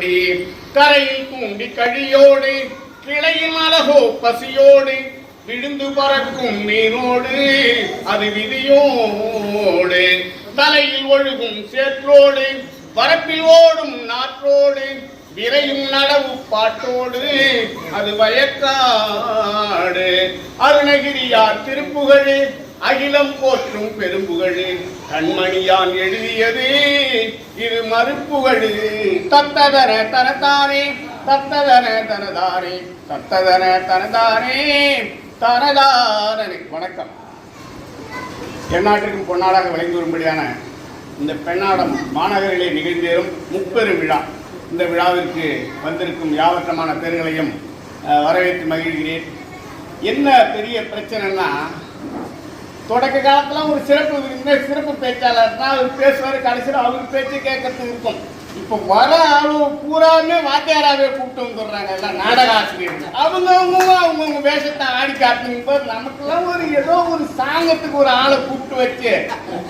கொடி கரையில் தூண்டி கழியோடு கிளையில் அழகோ பசியோடு விழுந்து பறக்கும் மீனோடு அது விதியோடு தலையில் ஒழுகும் சேற்றோடு பரப்பில் ஓடும் நாற்றோடு விரையும் நடவு பாட்டோடு அது வயக்காடு. அருணகிரியார் திருப்புகழு அகிலம் போற்றும் பெரும்புகழு கண்மணியான் எழுதியது. இது மறுப்புகழு. தத்ததன தரதாரே தத்ததன தனதாரே தத்ததன தனதாரே தனதானே வணக்கம். எந்நாட்டிற்கும் பொன்னாடாக விளைந்து வரும்படியான இந்த பெண்ணாடம் மாநகரிலே நிகழ்ந்தேறும் முப்பெரும் விழா. இந்த விழாவிற்கு வந்திருக்கும் யாவற்றமான பேர்களையும் வரவேற்று மகிழ்கிறேன். என்ன பெரிய பிரச்சனைன்னா தொடக்க காலத்துல ஒரு சிறப்பு சிறப்பு பேச்சாளர்னா அவர் பேசுவார் கடைசியில் அவர் பேச்சு கேட்கறது இருக்கும். இப்போ வர ஆளு பூராமே வாத்தியாராவே கூப்பிட்டு வந்துடுறாங்க எல்லாம் நாடக ஆசிரியர் அவங்க அவங்க அவங்கவுங்க வேஷத்தை ஆடி காட்டுங்க போது நமக்கெல்லாம் ஒரு ஏதோ ஒரு சாங்கத்துக்கு ஒரு ஆளை கூப்பிட்டு வச்சு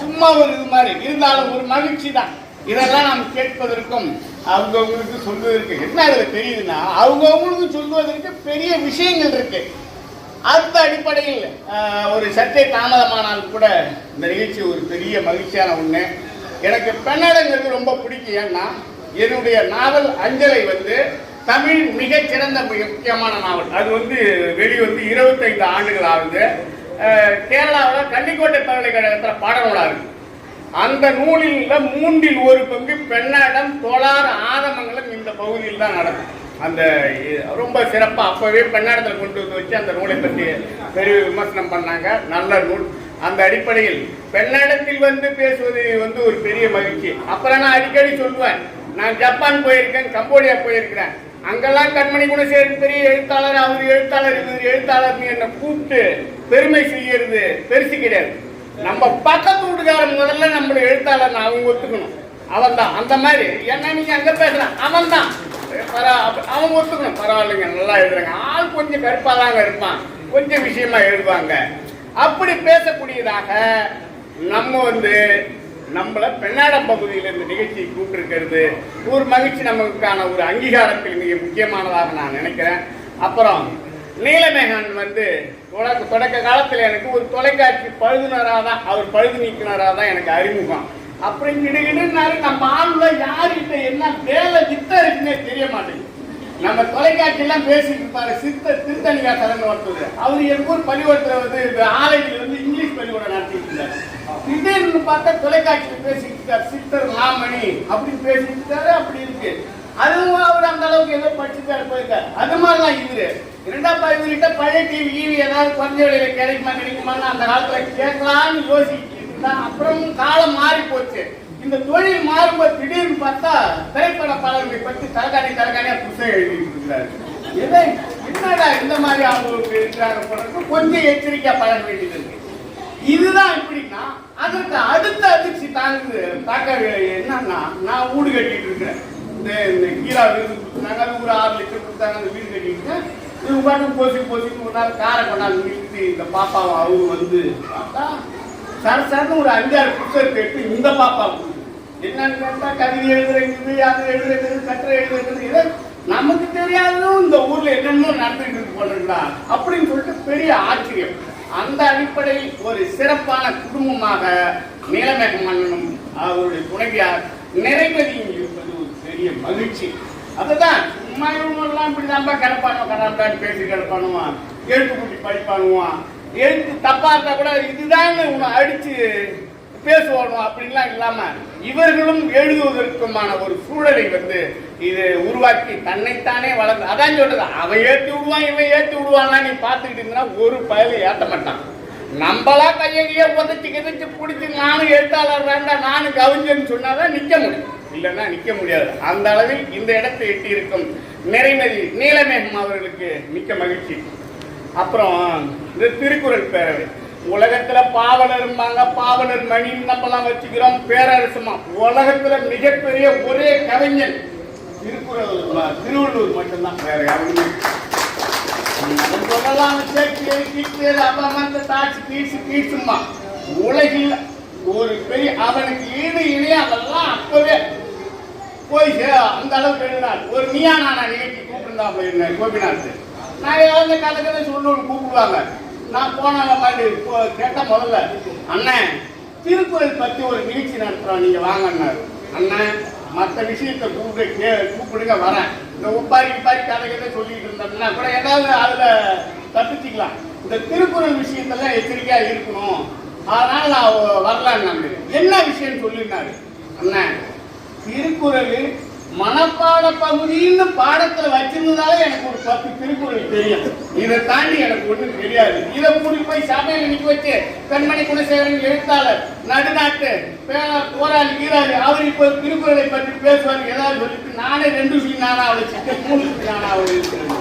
சும்மா ஒரு இது மாதிரி இருந்தாலும் ஒரு மகிழ்ச்சி தான். இதெல்லாம் நாம் கேட்பதற்கும் அவங்கவுங்களுக்கு சொல்வதற்கு என்ன அதுல தெரியுதுன்னா அவங்கவுங்களுக்கு சொல்வதற்கு பெரிய விஷயங்கள் இருக்கு. அந்த அடிப்படையில் ஒரு சற்றே தாமதமானாலும் கூட இந்த நிகழ்ச்சி ஒரு பெரிய மகிழ்ச்சியான ஒண்ணு. எனக்கு பெண்ணடங்கிறது ரொம்ப பிடிக்கும். ஏன்னா என்னுடைய நாவல் அஞ்சலை வந்து தமிழ் மிக சிறந்த முக்கியமான நாவல். அது வந்து வெளிவந்து இருபத்தைந்து ஆண்டுகள் ஆகுது. கேரளாவில் கன்னிக்கோட்டை பல்கலைக்கழகத்தில் பாடநூலா இருக்கு. அந்த நூலில் மூன்றில் ஒரு பங்கு பெண்ணாடம் தோளார் ஆதமங்கலம் இந்த பகுதியில் தான் நடக்கும். அந்த ரொம்ப சிறப்பாக அப்போவே பெண்ணாடத்தில் கொண்டு வந்து வச்சு அந்த நூலை பற்றி பெரிய விமர்சனம் பண்ணாங்க. நல்ல நூல். அந்த அடிப்படையில் பெண்ணாடத்தில் வந்து பேசுவது வந்து ஒரு பெரிய மகிழ்ச்சி. அப்புறம் நான் அடிக்கடி சொல்லுவேன் நான் ஜப்பான் போயிருக்கேன் கம்போடியா போயிருக்கிறேன். அங்கெல்லாம் கண்மணி குணசேகரன் பெரிய எழுத்தாளர் அவர் எழுத்தாளர் இவர் எழுத்தாளர் என்ன கூப்பிட்டு பெருமை செய்யறது பெருசு கிடையாது. நம்ம பக்கத்து வீட்டுக்காரன் முதல்ல நம்மளோட எழுத்தாளர் அவங்க ஒத்துக்கணும். அவன் தான் அந்த மாதிரி. என்ன நீங்க அங்க பேசுறான்? அவன் தான் அவன் ஒத்துக்கணும். பரவாயில்லைங்க நல்லா எழுதுறாங்க. ஆள் கொஞ்சம் கருப்பாதாங்க இருப்பான். கொஞ்சம் விஷயமா எழுதுவாங்க. அப்படி பேசக்கூடியதாக நம்ம வந்து நம்மள பெண்ணாடம் பகுதியில் இந்த நிகழ்ச்சியை கூப்பிட்டுருக்கிறது. ஒரு மகிழ்ச்சி நமக்கான ஒரு அங்கீகாரத்தில் மிக முக்கியமானதாக நான் நினைக்கிறேன். அப்புறம் நீலமேகன் வந்து தொடக்க தொடக்க காலத்தில் எனக்கு ஒரு தொலைக்காட்சி பழுதுனராக தான் அவர் பழுது நீக்கினராக தான் எனக்கு அறிமுகம். அப்புறம் கிடுகிடுனாரு நம்ம ஆளுல யாருக்கிட்ட என்ன வேலை வித்த இருக்குன்னே தெரிய மாட்டேங்குது. நம்ம தொலைக்காட்சியெல்லாம் பேசிட்டு இருப்பாரு சித்த திருத்தணிகா தலைமை ஒருத்தர் அவர் எங்க ஊர் பள்ளிக்கூடத்தில் வந்து இந்த ஆலையில் வந்து இங்கிலீஷ் பள்ளிக்கூடம் நடத்திட்டு இருந்தார். திடீர்னு பார்த்தா தொலைக்காட்சியில் பேசிட்டு இருக்கார் சித்தர் மாமணி அப்படின்னு பேசிட்டு இருக்காரு அப்படி இருக்கு. அதுவும் அவர் அந்த அளவுக்கு ஏதோ படிச்சுட்டாரு போயிருக்காரு அது மாதிரிலாம் இவரு. இரண்டாப்பா இவர்கிட்ட பழைய டிவி ஈவி ஏதாவது குறைஞ்ச விலையில கிடைக்குமா கிடைக்குமான்னு அந்த காலத்தில் கேட்கலான்னு யோசிக்கிட்டு அப்புறம் காலம் மாறி போச்சு. இந்த தொழில் மாறும்போது திடீர்னு பார்த்தா திரைப்பட பாடல்களை பற்றி தரகாணி தரகாணியா புத்தகம் எழுதிட்டு இருக்கிறாரு. என்னடா இந்த மாதிரி அவங்களுக்கு இருக்கிறாங்க கொஞ்சம் எச்சரிக்கையா பழக வேண்டியது. இருக்கு இதுதான் எப்படின்னா அதற்கு அடுத்த அதிர்ச்சி தாங்குது. தாக்க என்னன்னா நான் வீடு கட்டிட்டு இருக்கிறேன். இந்த இந்த கீரா வீடு கொடுத்தாங்க அது ஒரு ஆறு லட்சம் கொடுத்தாங்க அந்த வீடு கட்டிட்டு இருக்கேன். இவங்க பாட்டு போசி போசிட்டு ஒரு நாள் காரை கொண்டாந்து நிறுத்தி இந்த பாப்பாவும் அவங்க வந்து பார்த்தா சார் சார்னு ஒரு அஞ்சாறு புத்தகத்தை கேட்டு இந்த பாப்பா என்னன்னு கேட்டா கவிதை எழுதுறது அது எழுதுறது கட்டுரை எழுதுறது இது நமக்கு தெரியாததும் இந்த ஊர்ல என்னென்ன நடந்துட்டு இருக்கு போலங்களா அப்படின்னு சொல்லிட்டு பெரிய ஆச்சரியம். அந்த அடிப்படையில் ஒரு சிறப்பான குடும்பமாக நீலமேக மன்னனும் அவருடைய துணைவியார் நிறைமதியும் இருப்பது ஒரு பெரிய மகிழ்ச்சி. அதுதான் சும்மா இவங்கெல்லாம் இப்படி நம்ம கிடப்பானோ கிடப்பான்னு பேசி கிடப்பானுவான் எழுத்து கூட்டி படிப்பானுவான் எழுத்து தப்பா இருந்தா கூட இதுதான் உன்னை அடிச்சு பேசுவோம் அப்படின்லாம் இல்லாம இவர்களும் எழுதுவதற்குமான ஒரு சூழலை வந்து இது உருவாக்கி தன்னைத்தானே வளர்ந்து அதான் சொல்றது அவன் ஏற்றி விடுவான் இவன் ஏற்றி விடுவான்லாம் நீ பார்த்துக்கிட்டு இருந்தா ஒரு பயலை ஏற்ற மாட்டான். நம்மளா கையகையே உதச்சி கிதச்சு பிடிச்சி நானும் எழுத்தாளர் வேண்டா நானும் கவிஞன்னு சொன்னாதான் நிக்க முடியும். இல்லைன்னா நிக்க முடியாது. அந்த அளவில் இந்த இடத்தை எட்டி இருக்கும் நிறைமதி நீலமேகம் அவர்களுக்கு மிக்க மகிழ்ச்சி. அப்புறம் இந்த திருக்குறள் பேரவை. உலகத்துல பாவலரும்பாங்க பாவலர் மணின்னு நம்மலாம் வச்சுக்கிறோம் பேரரசுமா. உலகத்துல மிகப்பெரிய ஒரே கவிஞன் திருக்குறள் திருவள்ளூர் திருவள்ளுவர் மட்டும்தான் வேற யாருமே சொல்லலாம் அப்பா இந்த தாட்சி, கீட்ஸ், கீட்ஸும்மா. உலகில் ஒரு பெரிய அவனுக்கு ஈடு இணைய அதெல்லாம் அப்பவே போய் சே- அந்த அளவுக்கு எழுதினார் ஒரு நீயா நானா நிகழ்ச்சி கூப்பிட்டுருந்தா போயிருந்தேன் கோபிநாத்? நான் ஏதாவது கதை கதை கூப்பிடுவாங்க. நான் போன மாதிரி போ- கேட்ட முதல்ல அண்ணன் திருக்குறள் பத்தி ஒரு நிகழ்ச்சி நடத்துறோம் நீங்க வாங்கன்னாரு. அண்ணன் மற்ற விஷயத்தை கூப்பிடு கே கூப்பிடுங்க வரேன். இந்த உப்பாரி உப்பாரி கதை சொல்லிட்டு இருந்தோம்னா கூட ஏதாவது அதுல தப்பிச்சுக்கலாம். இந்த திருக்குறள் விஷயத்தெல்லாம் எச்சரிக்கையா இருக்கணும். அதனால நான் வரலான்னு என்ன விஷயம் சொல்லியிருந்தாரு? அண்ணன் திருக்குறள் மனப்பாட பகுதின்னு பாடத்துல வச்சிருந்ததால எனக்கு ஒரு பத்து திருக்குறள் தெரியும். இதை தாண்டி எனக்கு ஒன்றும் தெரியாது. இதை கூடி போய் சபையில் நிக்க வச்சு கண்மணி குணசேகரன் எழுத்தாளர் நடுநாட்டு பேரா போராளி வீராளி அவர் இப்ப திருக்குறளை பற்றி பேசுவார் ஏதாவது சொல்லிட்டு நானே ரெண்டு விஷயம் நானா அவளை சிக்கன் மூணு விஷயம் நானா அவளை இருக்கிறேன்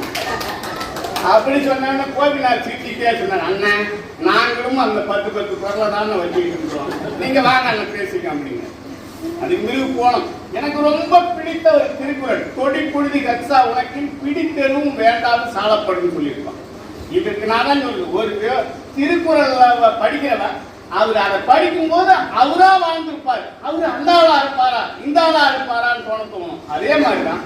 அப்படி சொன்னா கோபிநாத் சிரிச்சிட்டே சொன்னார் அண்ணன் நாங்களும் அந்த பத்து பத்து குரலை தானே வச்சுக்கிட்டு இருக்கோம். நீங்க வாங்க அண்ணன் பேசிக்க அப்படிங்க அது மிருகு கோணம். எனக்கு ரொம்ப பிடித்த ஒரு திருக்குறள். கொடி பொழுது கச்சா உனக்கு பிடித்தனும் வேண்டாது சாலப்படும் சொல்லியிருப்பான். இதுக்கு நான் தான் சொல்லுது ஒரு திருக்குறள் படிக்கிறவன் அவர் அதை படிக்கும் போது அவரா வாழ்ந்திருப்பார். அவர் அந்த ஆளா இருப்பாரா? இந்த ஆளா இருப்பாரான்னு தோண தோணும். அதே மாதிரிதான்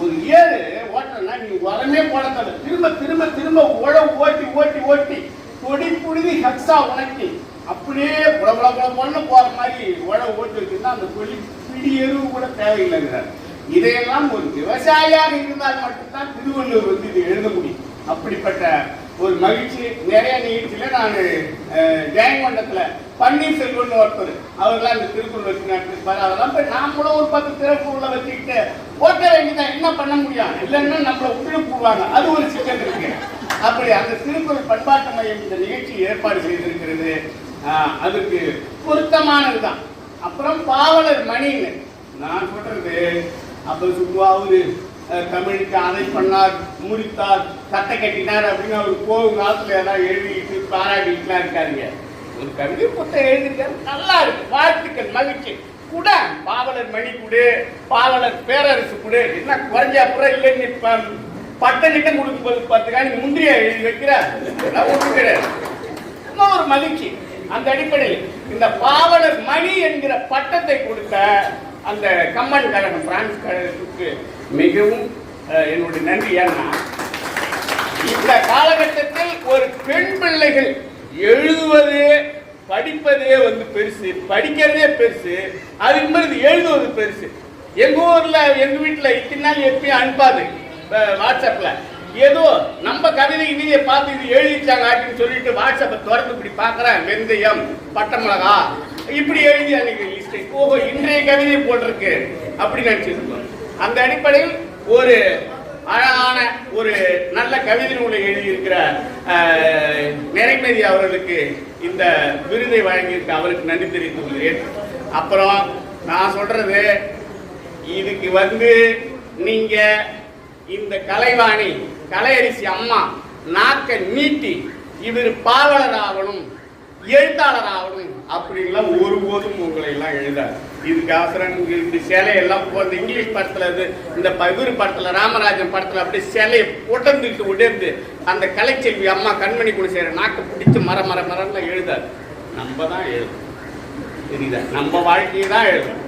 ஒரு ஏழு ஓட்டம்னா நீ உரமே போட திரும்ப திரும்ப திரும்ப உழவு ஓட்டி ஓட்டி ஓட்டி கொடி புழுதி ஹக்ஸா உனக்கு அப்படியே புலபல புல போற மாதிரி உழவு ஓட்டு வச்சுன்னா அந்த கொடி பிடி எருவு கூட தேவையில்லைங்கிறார் இதையெல்லாம் ஒரு விவசாயியாக இருந்தால் மட்டும்தான் திருவள்ளுவர் வந்து இது எழுத முடியும். அப்படிப்பட்ட ஒரு மகிழ்ச்சி. நிறைய நிகழ்ச்சியில நான் ஜெயங்கொண்டத்துல பன்னீர்செல்வன் ஒருத்தர் அவர்லாம் இந்த திருக்குறள் வச்சு நடத்திருப்பாரு. அதெல்லாம் போய் நாமளும் ஒரு பத்து திருக்குறளை வச்சுக்கிட்டு ஓட்ட வேண்டியதான் என்ன பண்ண முடியும்? இல்லைன்னா நம்மளை உள்ள போடுவாங்க. அது ஒரு சிக்கல் இருக்கு. அப்படி அந்த திருக்குறள் பண்பாட்டு மையம் இந்த நிகழ்ச்சி ஏற்பாடு செய்திருக்கிறது. அதுக்கு பொருத்தமானது தான் அப்புறம் பாவலர் மணின்னு. நான் சொல்றது அப்ப சும்மாவது தமிழுக்கு அதை பண்ணார் முடித்தார் சட்டை கட்டினார் அப்படின்னு அவர் போகும் காலத்தில் ஏதாவது எழுதிட்டு பாராட்டிட்டுலாம் இருக்காருங்க. ஒரு கவிதை புத்தகம் எழுதிருக்காரு நல்லா இருக்கு. வாழ்த்துக்கள் மகிழ்ச்சி. கூட பாவலர் மணி கொடு பாவலர் பேரரசு கொடு என்ன குறைஞ்ச அப்புறம் இல்லைன்னு இப்ப பட்டங்கிட்ட கொடுக்கும் போது பார்த்துக்கா நீ முந்திரியா எழுதி வைக்கிற? ஒன்று கிடையாது சும்மா ஒரு மகிழ்ச்சி. அந்த அடிப்படையில் இந்த பாவலர் மணி என்கிற பட்டத்தை கொடுத்த அந்த கம்மன் கழகம் பிரான்ஸ் கழகத்துக்கு மிகவும் என்னுடைய நன்றி. ஏன்னா இந்த காலகட்டத்தில் ஒரு பெண் பிள்ளைகள் எழுதுவது படிப்பதே வந்து பெருசு படிக்கிறதே பெருசு அதுக்கு மேல எழுதுவது பெருசு. எங்கள் ஊரில் எங்கள் வீட்டில் இத்தனை நாள் எப்பயும் அனுப்பாது வாட்ஸ்அப்பில் ஏதோ நம்ம கவிதை இதையை பார்த்து இது எழுதிச்சாங்க அப்படின்னு சொல்லிட்டு வாட்ஸ்அப்பை திறந்து இப்படி பார்க்குறேன் வெந்தயம் பட்டை மிளகா இப்படி எழுதி அன்னைக்கு லிஸ்ட் ஓஹோ இன்றைய கவிதை போட்டிருக்கு அப்படி நினச்சிருக்கோம் அந்த அடிப்படையில் ஒரு அழகான ஒரு நல்ல கவிதை நூலை எழுதியிருக்கிற நிறைமதி அவர்களுக்கு இந்த விருதை வழங்கியிருக்க. அவருக்கு நன்றி தெரிவித்துக் கொள்கிறேன். அப்புறம் நான் சொல்றது இதுக்கு வந்து நீங்க இந்த கலைவாணி கலையரிசி அம்மா நாக்க நீட்டி இவர் பாவலர் ஆகணும் எழுத்தாளர் ஆகணும் அப்படின்லாம் ஒருபோதும் உங்களை எல்லாம் எழுதாது. இதுக்கு அவசரம் இந்த சிலையெல்லாம் போ இங்கிலீஷ் படத்தில் இது இந்த ப- படத்தில் ராமராஜன் படத்தில் அப்படியே சிலையை உடந்துட்டு உடைந்து அந்த கலைச்செல்வி அம்மா கண்மணி கூட சேர நாக்கு பிடிச்சி மர மர மரம்லாம் எழுதாது. நம்ம தான் எழுதும் தெரியுதா நம்ம வாழ்க்கையை தான் எழுதும்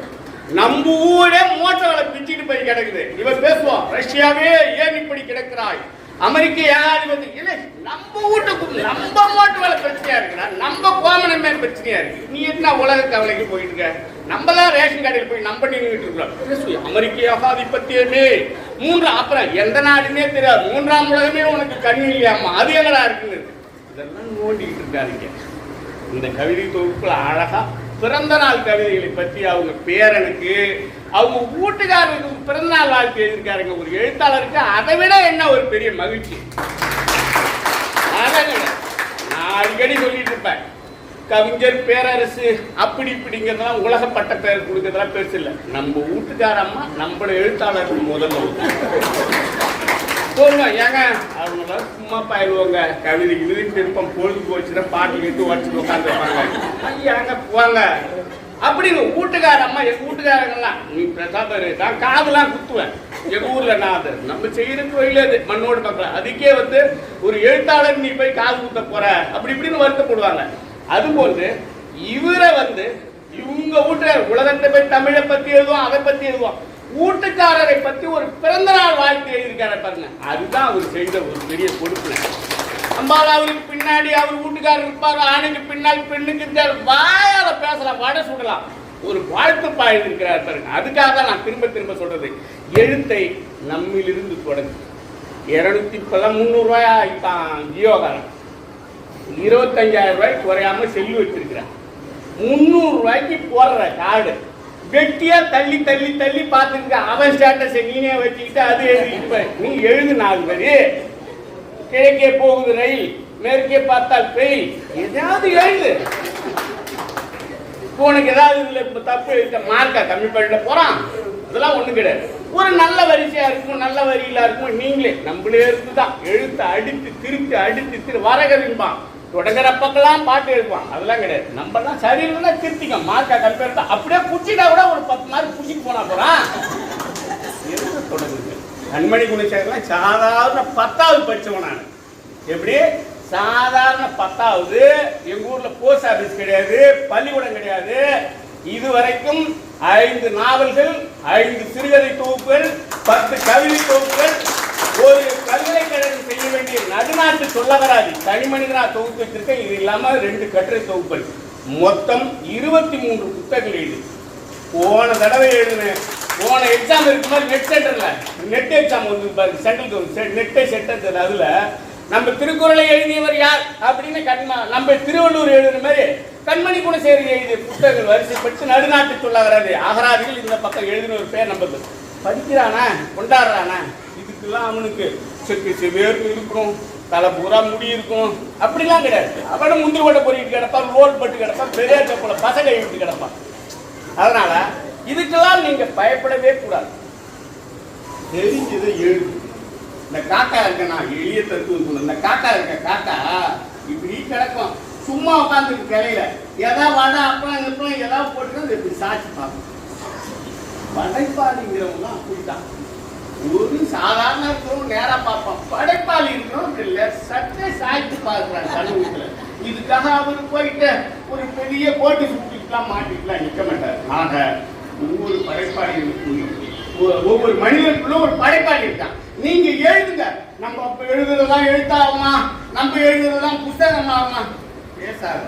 நம்ம ஊரே மோட்டங்களை பிச்சுட்டு போய் கிடக்குது. இவன் பேசுவான் ரஷ்யாவே ஏன் இப்படி கிடக்கிறாய்? அமெரிக்க ஏகாதிபதி இல்லை. நம்ம வீட்டுக்கு நம்ம மோட்டு வேலை பிரச்சனையா இருக்குன்னா நம்ம கோமனமே பிரச்சனையா இருக்கு. நீ என்ன உலக கவலைக்கு போயிட்டு இருக்க? நம்ம தான் ரேஷன் கடையில் போய் நம்ம நின்றுட்டு இருக்கிறோம். அமெரிக்க ஏகாதிபத்தியமே. மூன்று அப்புறம் எந்த நாடுமே தெரியாது. மூன்றாம் உலகமே உனக்கு கண்ணு இல்லையாமா அது எங்கடா இருக்குன்னு? இதெல்லாம் நோண்டிக்கிட்டு இருக்காருங்க இந்த கவிதை தொகுப்புல அழகா பிறந்த நாள் கவிதைகளை பற்றி அவங்க பேரனுக்கு அவங்க வீட்டுக்காரருக்கு பிறந்த நாள் வாழ்த்து எழுதியிருக்காருங்க. ஒரு எழுத்தாளருக்கு அதை விட என்ன ஒரு பெரிய மகிழ்ச்சி? நான் அடிக்கடி சொல்லிட்டு இருப்பேன் கவிஞர் பேரரசு அப்படி இப்படிங்கிறதெல்லாம் உலகப்பட்ட பேர் கொடுக்கறதெல்லாம் பெருசு இல்லை. நம்ம வீட்டுக்கார அம்மா நம்மள எழுத்தாளர்கள் முதல்ல போங்க ஏங்க. அவங்க சும்மா பயிலுவாங்க கவிதை இது திருப்பம் பொழுது போச்சுன்னா பாட்டு கேட்டு உடச்சிட்டு உட்காந்துருப்பாங்க ஏங்க போங்க. அப்படின்னு வீட்டுக்கார அம்மா எங்க வீட்டுக்காரங்கெல்லாம் நீ பிரசாதர் நான் காதெல்லாம் குத்துவேன். எங்க ஊர்ல நான் அது நம்ம செய்யற தொழில் அது. மண்ணோடு மக்கள் அதுக்கே வந்து ஒரு எழுத்தாளர் நீ போய் காது குத்த போற. அப்படி இப்படின்னு வருத்தப்படுவாங்க. அதுபோன்று இவரை வந்து இவங்க வீட்டுல உலகத்தை போய் தமிழை பத்தி எழுதுவோம் அதை பத்தி எழுதுவோம். வீட்டுக்காரரை பத்தி ஒரு பிறந்த நாள் வாழ்த்து எழுதியிருக்காரு பாருங்க. அதுதான் அவர் செய்த ஒரு பெரிய கொடுப்பு அம்பாள் அவருக்கு பின்னாடி அவர் வீட்டுக்காரர் இருப்பார் ஆணுக்கு பின்னால் பெண்ணுக்கு இருந்தால் வாயால பேசலாம் வடை சுடலாம் ஒரு வாழ்த்து பாயிருக்கிறார் பாருங்க. அதுக்காக தான் நான் திரும்ப திரும்ப சொல்றது. எழுத்தை நம்மிலிருந்து தொடங்கு. இருநூத்தி இப்பதான் முந்நூறு ரூபாய் ஆயிட்டான் ஜியோகாரன். இருபத்தஞ்சாயிரம் ரூபாய்க்கு குறையாம செல்லு வச்சிருக்கிறார் முந்நூறு ரூபாய்க்கு போடுற கார்டு வெட்டியா தள்ளி தள்ளி தள்ளி பார்த்துருக்க அவன் ஸ்டேட்டஸை நீனே வச்சுக்கிட்டு அது எழுதிட்டு நீ எழுது நாலு வரி. கிழக்கே போகுது ரயில் மேற்கே பார்த்தால் பெயில். எதாவது எழுது. உனக்கு ஏதாவது இதுல இப்ப தப்பு எழுத்த மார்க்கா கம்மி பண்ணிட்டு போறான். அதெல்லாம் ஒண்ணு கிடையாது. ஒரு நல்ல வரிசையா இருக்கும் நல்ல வரியில இருக்கும் நீங்களே. நம்மளே இருந்துதான் எழுத்து அடித்து திருப்பி அடித்து திரு வரகவின்பான் தொடங்குற பக்கம்லாம் பாட்டு எழுதுவான் அதெல்லாம் கிடையாது. நம்ம தான் இல்லைன்னா திருத்திக்கும் மார்க்கா கம்பேர் தான் அப்படியே குச்சிட்டா கூட ஒரு பத்து மார்க் குச்சிட்டு போனா போறான் தொடங்குது கண்மணி குணசேகரலாம் சாதாரண பத்தாவது படித்தவன் நான். எப்படி? சாதாரண பத்தாவது. எங்க ஊர்ல போஸ்ட் ஆபீஸ் கிடையாது பள்ளிக்கூடம் கிடையாது. இதுவரைக்கும் ஐந்து நாவல்கள் ஐந்து சிறுகதை தொகுப்புகள் பத்து கவிதை தொகுப்புகள் ஒரு கவிதை செய்ய வேண்டிய நடுநாட்டு சொல்லகராதி தனி மனிதனா தொகுத்து வச்சிருக்கேன். இது இல்லாமல் ரெண்டு கட்டுரை தொகுப்புகள் மொத்தம் இருபத்தி மூன்று புத்தகங்கள் எழுது. போன தடவை எழுதினேன். போன எக்ஸாம் இருக்கு மாதிரி நெட் சென்டரில் நெட் எக்ஸாம் வந்து பாருங்க சென்ட்ரல் நெட்டை சென்டர் அதில் நம்ம திருக்குறளை எழுதியவர் யார் அப்படின்னு கண்மா நம்ம திருவள்ளூர் எழுதுன மாதிரி கண்மணி குணசேகர் எழுதிய புத்தகங்கள் வரிசைப்பட்டு நடுநாட்டு சொல்லாகிறாரு அகராதிகள் இந்த பக்கம் எழுதின ஒரு பேர் நம்ம படிக்கிறானா? கொண்டாடுறானா? இதுக்கெல்லாம் அவனுக்கு செக்கு சிவேர்னு இருக்கும் தலை பூரா முடி இருக்கும். அப்படிலாம் கிடையாது. அவனை முந்திரி கொட்டை பொறிட்டு கிடப்பான் ரோல் பட்டு கிடப்பான் பெரிய போல பசங்க விட்டு கிடப்பான். அதனால இதுக்கெல்லாம் நீங்க பயப்படவே கூடாது. தெரிஞ்சதை எழுது. இந்த காக்கா இருக்க நான் எளிய தத்துவம் சொல்ல இந்த காக்கா இருக்க காக்கா இப்படி கிடக்கும். சும்மா உட்காந்துருக்கு கிளையில. ஏதாவது வடை அப்புறம் இப்பளம் ஏதாவது போட்டுக்கிறது இப்படி சாட்சி பார்க்கும். படைப்பாளிங்கிறவங்க அப்படித்தான். ஒரு சாதாரண இருக்கிறவங்க நேரா பார்ப்பான் படைப்பாளி இருக்கிறவங்க இல்ல இல்லை சட்டை சாய்த்து பார்க்குறாங்க கல்லூரியில் இதுக்காக அவர் போயிட்டு ஒரு பெரிய கோட்டு சுட்டிக்கலாம் மாட்டிக்கலாம் நிற்க மாட்டார். ஆக ஒவ்வொரு படைப்பாளிகளுக்கும் ஒவ்வொரு மனிதனுக்குள்ள ஒரு படைப்பாளி இருக்கான். நீங்க எழுதுங்க. நம்ம அப்ப எழுதுறதெல்லாம் எழுத்தாகுமா? நம்ம எழுதுறதெல்லாம் புஸ்தகம் ஆகுமா பேசாது.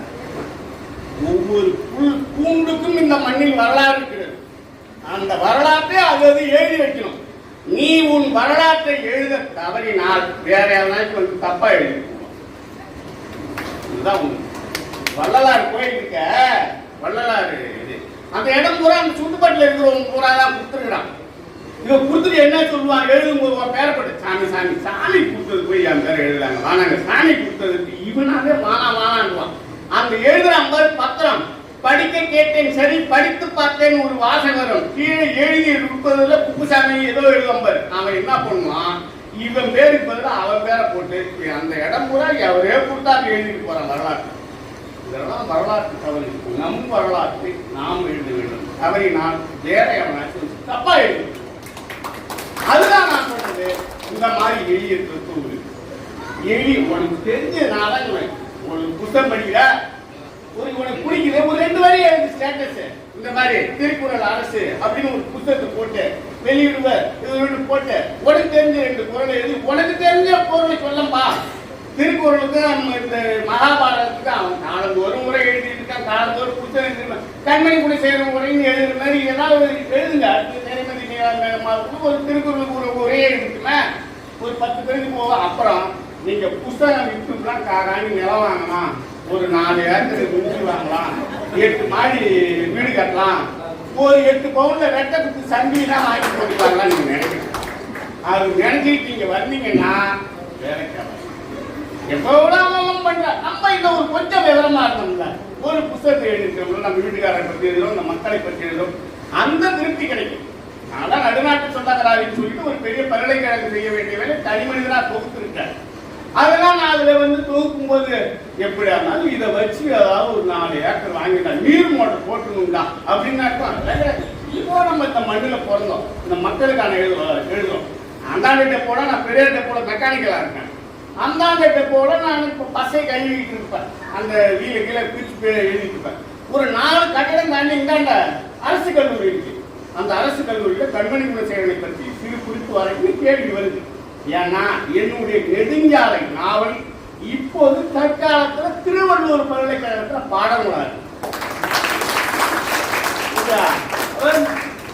ஒவ்வொரு புல் பூண்டுக்கும் இந்த மண்ணில் வரலாறு இருக்கிறது. அந்த வரலாற்றை அது அது எழுதி வைக்கணும். நீ உன் வரலாற்றை எழுத தவறினால் வேற யாராச்சும் வந்து தப்பா எழுதி வள்ளலாறு போயிருக்க வள்ளலார் கோயில் இருக்க வள்ளலார் இது. அந்த இடம் பூரா அந்த சுட்டுப்பட்டில் இருக்கிறவங்க பூரா தான் கொடுத்துருக்குறான் இவன் கொடுத்துட்டு என்ன சொல்லுவான் எழுதும்போது உன் பேரப்பட்டு சாமி சாமி சாமி கொடுத்தது போய் என் பேர் எழுதுறாங்க. வானாங்க சாமி கொடுத்ததுக்கு இவனாவே வானா வானான்னுவான் அந்த எழுதுறான் பாரு பத்திரம். படிக்க கேட்டேன் சரி படித்து பார்த்தேன் ஒரு வாசகரம் கீழே எழுதி இருப்பதுல குப்புசாமி ஏதோ எழுதம்பர் பாரு அவன் என்ன பண்ணுவான் இவன் பேருக்கு பதிலா அவன் பேரை போட்டு அந்த இடம் பூரா அவரே கொடுத்தா எழுதிட்டு போறான் வரலாற்று. இதெல்லாம் வரலாற்று தவறு. நம் வரலாற்றை நாம் எழுத வேண்டும். தவறினால் வேற எவனாச்சும் தப்பா எழுது. அதுதான் நான் சொன்னது. இந்த மாதிரி எளிய தத்துவம் எளி உனக்கு தெரிஞ்சதுனால இவன் உனக்கு புத்தம் படிக்கிற ஒரு உனக்கு பிடிக்குது ஒரு ரெண்டு வரையும் எழுது ஸ்டேட்டஸ் இந்த மாதிரி திருக்குறள் அரசு அப்படின்னு ஒரு புத்தகத்தை போட்டு வெளியிடுவர் இது போட்டு உனக்கு தெரிஞ்ச ரெண்டு குரலை எழுதி உனக்கு தெரிஞ்ச பொருளை சொல்லம்பா திருக்குறளுக்கு நம்ம இந்த மகாபாரதத்துக்கு அவன் ஒரு முறை எழுதிட்டு இருக்கான் காலந்தோறும் புத்தகம் எழுதிருக்கான் கண்மணி கூட செய்கிற முறைன்னு எழுதுற மாதிரி ஏதாவது எழுதுங்க. அடுத்து நிறைமதி நீராக ஒரு திருக்குறளுக்கு ஒரு ஒரே எழுதுக்குமே ஒரு பத்து பேருக்கு போவோம். அப்புறம் நீங்க புத்தகம் விற்றுலாம் காராணி நிலம் வாங்கலாம். ஒரு நாலு ஏக்கருக்கு விட்டு வாங்கலாம். எட்டு மாடி வீடு கட்டலாம். ஒரு எட்டு பவுன்ல ரெட்டை குத்து சங்கிலாம் வாங்கி போட்டுக்கலாம்னு நீங்க நினைக்கிறீங்க. அது நினைச்சிட்டு நீங்க வந்தீங்கன்னா வேலைக்கு எவ்வளவு பண்ற நம்ம இந்த ஒரு கொஞ்சம் விவரமா இருந்தோம்ல ஒரு புத்தகத்தை எழுதிருக்கோம் நம்ம வீட்டுக்காரரை பத்தி எழுதுறோம் நம்ம மக்களை பத்தி எழுதுறோம். அந்த திருப்தி கிடைக்கும். அதான் நடுநாட்டு சொந்தக்காரின்னு சொல்லிட்டு ஒரு பெரிய பல்கலைக்கழகம் செய்ய வேண்டிய வேலை தனி மனிதனா தொகுத்துருக்காரு. அதெல்லாம் நான் அதுல வந்து தொகுக்கும் போது எப்படி இருந்தாலும் இதை வச்சு ஏதாவது ஒரு நாலு ஏக்கர் வாங்கிட்டா நீர் மோட்டர் போட்டுணும்டா அப்படின்னாக்கா இப்போ நம்ம இந்த மண்ணில் பிறந்தோம். இந்த மக்களுக்கான எழுதுறோம் எழுதுறோம். அந்தாண்ட போட நான் பெரிய போட மெக்கானிக்கலா இருக்கேன். அந்தாண்ட போல நான் இப்போ பசை கழுவிட்டு இருப்பேன். அந்த வீல கீழே பிரிச்சு எழுதிட்டு இருப்பேன். ஒரு நாலு கட்டிடம் தாண்டி இந்தாண்ட அரசு கல்லூரி இருக்கு. அந்த அரசு கல்லூரியில் கண்மணி குணசேகரனை பற்றி சிறு குறிப்பு வரைக்கும் கேள்வி வருது. ஏன்னா என்னுடைய நெடுஞ்சாலை நாவல் இப்போது தற்காலத்தில் திருவள்ளூர் பல்கலைக்கழகத்தில் பாடங்களாக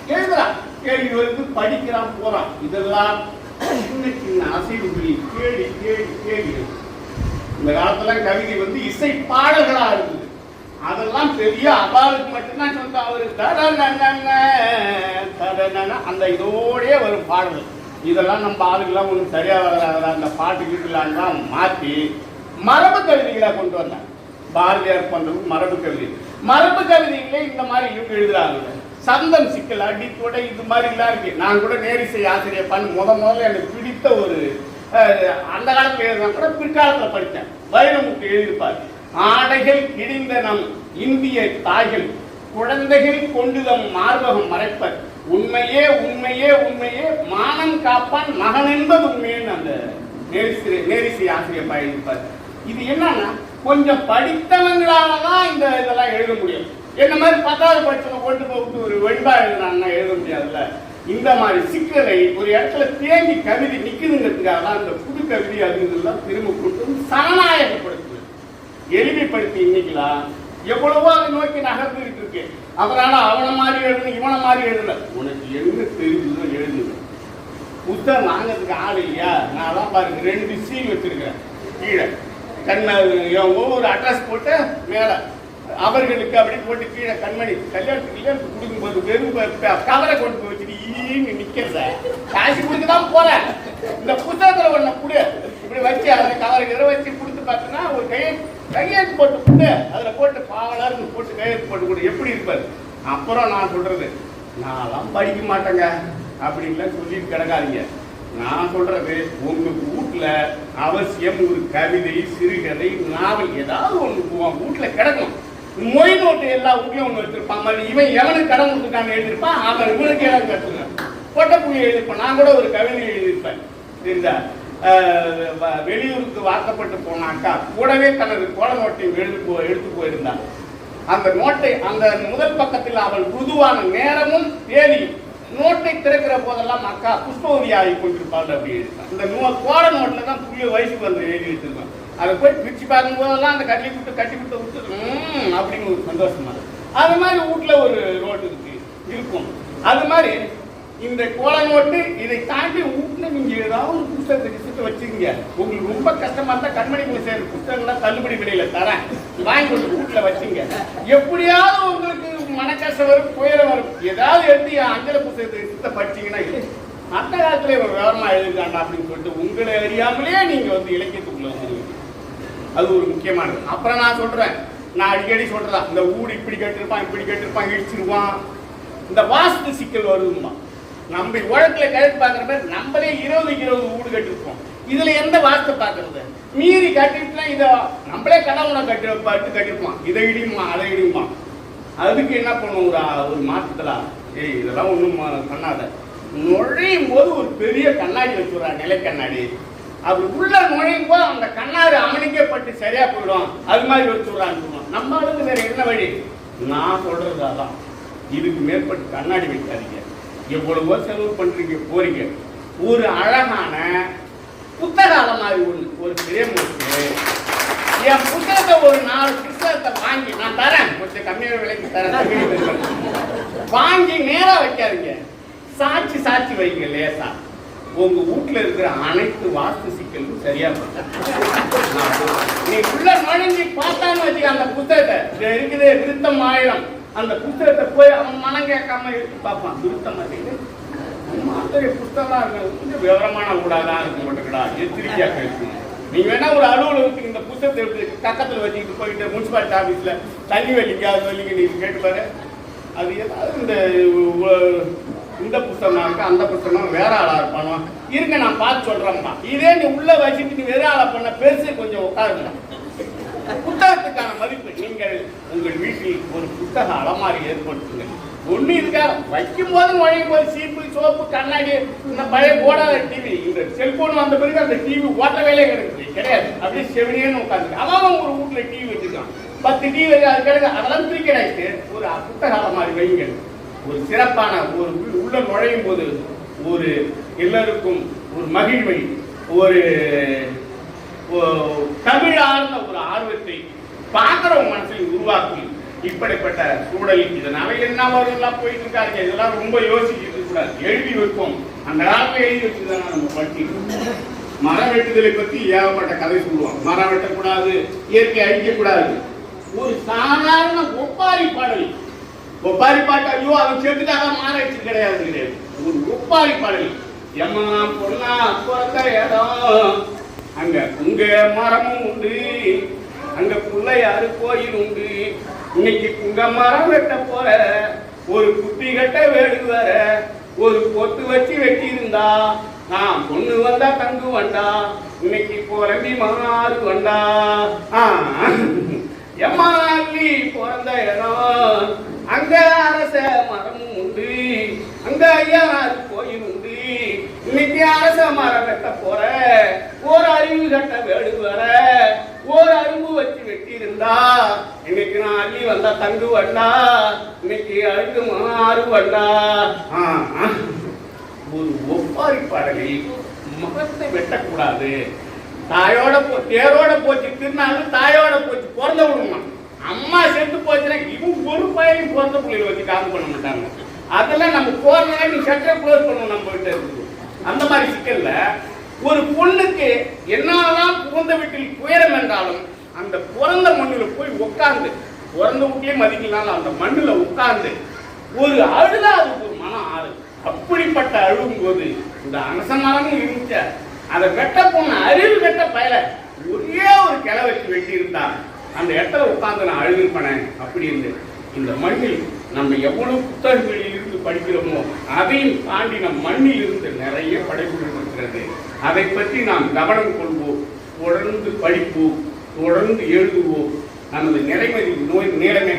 எழுதுறான் கேள்வி வந்து படிக்கிறான் போறான். இதெல்லாம் சின்ன சின்ன அசைவுகளில் கேள்வி கேள்வி கேள்வி இந்த காலத்துல கவிதை வந்து இசை பாடல்களா இருந்தது அதெல்லாம் பெரிய அபாலுக்கு மட்டும்தான் சொந்த அவரு. தர அந்த இதோடயே வரும் பாடல் இதெல்லாம் நம்ம ஆளுக்கெல்லாம் ஒன்றும் சரியாக வராத அந்த பாட்டு கீட்டுலாம் மாற்றி மரபு கவிதைகளை கொண்டு வந்தாங்க பாரதியார் பண்றது மரபு கவிதை மரபு கவிதைகளே இந்த மாதிரி இவங்க எழுதுறாங்க. சந்தம் சிக்கல் அடித்துடை இது மாதிரி எல்லாம் இருக்கு. நான் கூட நேரிசை ஆசிரியர் பண்ணி முத முதல்ல எனக்கு பிடித்த ஒரு அஹ், அந்த காலத்துல எழுதுனா கூட பிற்காலத்துல படித்தேன். வைரமுத்து எழுதியிருப்பார். ஆடைகள் கிழிந்த நம் இந்திய தாய்கள் குழந்தைகள் கொண்டுதம் மார்பகம் மறைப்பர். உண்மையே உண்மையே உண்மையே மானம் காப்பான் மகன் என்பது உண்மைன்னு அந்த நேரிசை நேரிசை ஆசிரியர் பயணிப்பார் இது என்னன்னா கொஞ்சம் படித்தவங்களால தான் இந்த இதெல்லாம் எழுத முடியும். என்ன மாதிரி பத்தாவது படிச்சவங்க கொண்டு போட்டு ஒரு வெண்பா எழுதுனாங்கன்னா எழுத முடியாதுல்ல? இந்த மாதிரி சிக்கலை ஒரு இடத்துல தேங்கி கவிதை நிக்குதுங்கிறதுக்காக தான் இந்த புது கவிதை அதுலாம் திரும்ப கொண்டு வந்து சரணாயகப்படுத்துது. எளிமைப்படுத்தி இன்னைக்கெல்லாம் எவ்வளவோ அதை நோக்கி நகர்ந்துகிட்டு இருக்கேன் அதனால அவனை மாதிரி எழுதுன இவனை மாதிரி எழுதல. உனக்கு என்ன தெரிஞ்சதோ எழுதுங்க. புத்தகம் வாங்கிறதுக்கு ஆள் இல்லையா? நான் தான் பாருங்க ரெண்டு சீல் வச்சிருக்கேன் கீழே. கண்ண ஒவ்வொரு அட்ரஸ் போட்டு மேலே. அவர்களுக்கு அப்படி போட்டு கீழே கண்மணி கல்யாணத்துக்கு கல்யாணத்துக்கு கொடுக்கும்போது வெறும் கவரை கொண்டு போய் வச்சுட்டு ஈன்னு நிக்கிறத. காசு கொடுக்க தான் போகிறேன் இந்த புத்தகத்தில் ஒன்று கொடு. இப்படி வச்சு அதில் கவரை கிற வச்சு கொடுத்து பார்த்தோன்னா ஒரு கையை கையெழுத்து போட்டு கொடு அதுல போட்டு பாவலர்னு போட்டு கையெழுத்து போட்டு கூட. எப்படி இருப்பாரு? அப்புறம் நான் சொல்றது நான்லாம் படிக்க மாட்டேங்க அப்படின்லாம் சொல்லிட்டு கிடக்காதீங்க. நான் சொல்றது உங்க வீட்டில் அவசியம் ஒரு கவிதை சிறுகதை நாவல் ஏதாவது ஒன்று உன் வீட்டுல கிடக்கும் மொய் நோட்டு எல்லா வீட்லயும் ஒன்று வச்சிருப்பான். இவன் எவனுக்கு கடன் கொடுத்துருக்காங்க எழுதியிருப்பான். அவன் இவனுக்கு இடம் கட்டுங்க பொட்டப்புள்ளி எழுதியிருப்பான். நான் கூட ஒரு கவிதை எழுதியிருப்பேன். சரிதா வெளியூருக்கு வாக்கப்பட்டு போனாக்கா கூடவே தனது கோல நோட்டையும் எழுதி எடுத்து போயிருந்தான். அந்த நோட்டை அந்த முதல் பக்கத்தில் அவள் புதுவான நேரமும் தேதியும் நோட்டை திறக்கிற போதெல்லாம் அக்கா புஷ்பவதி ஆகி கொண்டிருப்பாள் அப்படி எழுதிட்டான் இந்த நோ கோட நோட்டில் தான் புதிய வயசுக்கு வந்து எழுதி வச்சிருக்கான் அதை போய் பிரிச்சு பார்க்கும் போதெல்லாம் அந்த கட்டி விட்டு கட்டி விட்டு விட்டு ம் அப்படின்னு ஒரு சந்தோஷமா அது மாதிரி வீட்டில் ஒரு ரோடு இருக்கு இருக்கும். அது மாதிரி இந்த கோலம் நோட்டு இதை தாண்டி வீட்டுல நீங்க ஏதாவது ஒரு புத்தகத்தை கிட்ட வச்சுக்கீங்க உங்களுக்கு ரொம்ப கஷ்டமா இருந்தா கண்மணி சேர்ந்த புத்தகங்கள்லாம் தள்ளுபடி விலையில தரேன். வாங்கி கொண்டு வீட்டுல வச்சுங்க எப்படியாவது உங்களுக்கு மனக்கஷ்டம் வரும் துயரம் வரும். ஏதாவது எடுத்து அஞ்சல புத்தகத்தை சித்த படிச்சீங்கன்னா அந்த காலத்துல ஒரு விவரமா எழுதுக்காண்டா அப்படின்னு சொல்லிட்டு உங்களை அறியாமலே நீங்க வந்து இலக்கியத்துக்குள்ள வந்துருவீங்க. அது ஒரு முக்கியமானது. அப்புறம் நான் சொல்றேன். நான் அடிக்கடி சொல்றேன் இந்த ஊடு இப்படி கட்டிருப்பான் இப்படி கட்டிருப்பான் இடிச்சிருவான். இந்த வாஸ்து சிக்கல் வருதுமா நம்ம உலகத்துல கழுத்து பாக்குற மாதிரி நம்மளே இருபதுக்கு இருபது வீடு கட்டிருக்கோம் இதுல எந்த வார்த்தை பாக்குறது மீறி கட்டிட்டுனா இத நம்மளே கடவுளை கட்டி பார்த்து கட்டிருப்போம் இதை இடியுமா அதை இடியுமா? அதுக்கு என்ன பண்ணுவோம்? ஒரு ஒரு மாசத்துல ஏய் இதெல்லாம் ஒன்றும் பண்ணாத. நுழையும் போது ஒரு பெரிய கண்ணாடி வச்சுடுறா நிலை கண்ணாடி. அப்படி உள்ள நுழையும் போது அந்த கண்ணாடி அவனுக்கே பட்டு சரியா போயிடும். அது மாதிரி வச்சுடுறான்னு சொல்லுவான் நம்ம அளவுக்கு வேற என்ன வழி? நான் சொல்றது அதான். இதுக்கு மேற்பட்டு கண்ணாடி வைக்காதீங்க. எவ்வளவோ செலவு பண்ணுறீங்க போறீங்க. ஒரு அழகான புத்தக அலமாரி ஒண்ணு ஒரு பிரேம் இருக்கு. என் புத்தகத்தை ஒரு நாலு புத்தகத்தை வாங்கி நான் தரேன். கொஞ்சம் கம்மியான விலைக்கு தரேன். வாங்கி நேரா வைக்காதீங்க. சாட்சி சாட்சி வைங்க லேசா. உங்க வீட்டுல இருக்கிற அனைத்து வாஸ்து சிக்கலும் சரியா நீ உள்ள நுழைஞ்சி பார்த்தான்னு வச்சுக்க அந்த புத்தகத்தை. இருக்குது விருத்தம் ஆயிரம். அந்த புத்தகத்தை போய் அவன் மனம் கேட்காம எடுத்து பார்ப்பான். விருத்தம் மாட்டேங்குது மாதிரி புத்தகம் இருக்கிறது கொஞ்சம் விவரமான ஊடாதான் இருக்க மாட்டேங்கடா எச்சரிக்கையா பேசுங்க நீங்க வேணா ஒரு அலுவலகத்துக்கு இந்த புத்தகத்தை எடுத்து பக்கத்துல வச்சுக்கிட்டு போயிட்டு முனிசிபாலிட்டி ஆபீஸ்ல தண்ணி வெள்ளிக்கு அது வெள்ளிக்கு நீங்க கேட்டு பாரு. அது ஏதாவது இந்த இந்த புத்தகமா இருக்கு அந்த புத்தகம் வேற ஆளா இருப்பானோ? இருங்க நான் பார்த்து சொல்றேன்ப்பா. இதே நீ உள்ள வச்சுட்டு நீ வேற ஆளா பண்ண பெருசு கொஞ்சம் உட்காருங்க. புத்தகத்துக்கான மதிப்பு. நீங்கள் உங்கள் வீட்டில் ஒரு புத்தக அலமாரி ஏற்படுத்துங்க. ஒண்ணு இருக்கா வைக்கும் போது நுழையும் போது சீப்பு சோப்பு கண்ணாடி இந்த பழைய போடாத டிவி இந்த செல்போன் வந்த பிறகு அந்த டிவி ஓட்ட வேலையே கிடைக்குது. கிடையாது. அப்படியே செவனியன்னு உட்காந்து அவன் ஒரு வீட்டுல டிவி வச்சிருக்கான் பத்து டிவி அது கிடக்கு. அதெல்லாம் தூக்கி ஒரு புத்தக அலமாரி வைங்க. ஒரு சிறப்பான ஒரு உள்ள நுழையும் போது ஒரு எல்லோருக்கும் ஒரு மகிழ்வை ஒரு தமிழார்ந்த ஒரு ஆர்வத்தை பார்க்கிறவங்க மனசில் உருவாக்கும் இப்படிப்பட்ட சூழலில் இதனால என்ன வரும்லாம் போயிட்டு இருக்காரு இதெல்லாம் ரொம்ப யோசிச்சுட்டு கூடாது எழுதி வைப்போம். அந்த காலத்தில் எழுதி வச்சுதானே நம்ம பட்டி மரம் வெட்டுதலை பத்தி ஏகப்பட்ட கதை சொல்லுவோம் மரம் வெட்டக்கூடாது இயற்கை அழிக்கக்கூடாது. ஒரு சாதாரண ஒப்பாரி பாடல். ஒப்பாரி பாட்டு ஐயோ அவன் செத்துக்காக மாறாச்சு கிடையாது. கிடையாது. ஒரு ஒப்பாரி பாடல். எம்மா பொண்ணா பிறந்த இடம். அங்க உங்க மரமும் உண்டு. அங்க பிள்ளையாரு கோயில் உண்டு. இன்னைக்கு உங்க மரம் வெட்ட போற. ஒரு குட்டி கட்ட வேடு வர ஒரு பொத்து வச்சு வெட்டி இருந்தா நான் பொண்ணு வந்தா தங்கு வண்டா. இன்னைக்கு போறம்பி மாறு வண்டா. ஆ. எம்மாள்ளி பிறந்த இடம். அங்க அரச மரமும் உண்டு. அங்க ஐயா கோயில் உண்டு. இன்னைக்கு அரச மரம் வெட்ட போற. ஒரு அறிவு கட்ட வேடு வர ஒரு அரும்பு வச்சு வெட்டி இருந்தா இன்னைக்கு நான் அள்ளி வந்தா தங்கு வண்டா இன்னைக்கு அழுது மாறு வண்டா. ஆ, ஒரு ஒப்பாரி பாடலில் முகத்தை வெட்டக்கூடாது. தாயோட போ தேரோட போச்சு திருநாள் தாயோட போச்சு பிறந்த விடுமா அம்மா செத்து போச்சுன்னா இவன் ஒரு பையன் பிறந்த பிள்ளைகளை வச்சு காது பண்ண மாட்டாங்க. அதெல்லாம் நம்ம போறதுனால நீ சட்டை க்ளோஸ் பண்ணுவோம் நம்ம கிட்ட இருக்குது அந்த மாதிரி சிக்கல்ல ஒரு பொண்ணுக்கு என்னதான் புகுந்த வீட்டில் துயரம் என்றாலும் அந்த பிறந்த மண்ணில் போய் உட்கார்ந்து பிறந்த வீட்டிலே மதிக்கலாம் அந்த மண்ணில் உட்கார்ந்து ஒரு அழுதா அதுக்கு ஒரு மனம் ஆறு. அப்படிப்பட்ட அழுகும் போது இந்த அரச இருந்துச்ச. இருந்துச்சு அதை வெட்ட போன அறிவு வெட்ட பயல. ஒரே ஒரு கிளை வச்சு வெட்டி இருந்தா அந்த இடத்துல உட்கார்ந்து நான் அழுகிருப்பேன் அப்படி இருந்து இந்த மண்ணில் நம்ம எவ்வளவு புத்தகங்களில் இருந்து படிக்கிறோமோ அதையும் தாண்டி நம் மண்ணில் இருந்து நிறைய படைப்புகள் இருக்கிறது. அதை பற்றி நாம் கவனம் கொள்வோம் தொடர்ந்து படிப்போம் தொடர்ந்து எழுதுவோம். நமது நிலைமதி நோய் நேரமே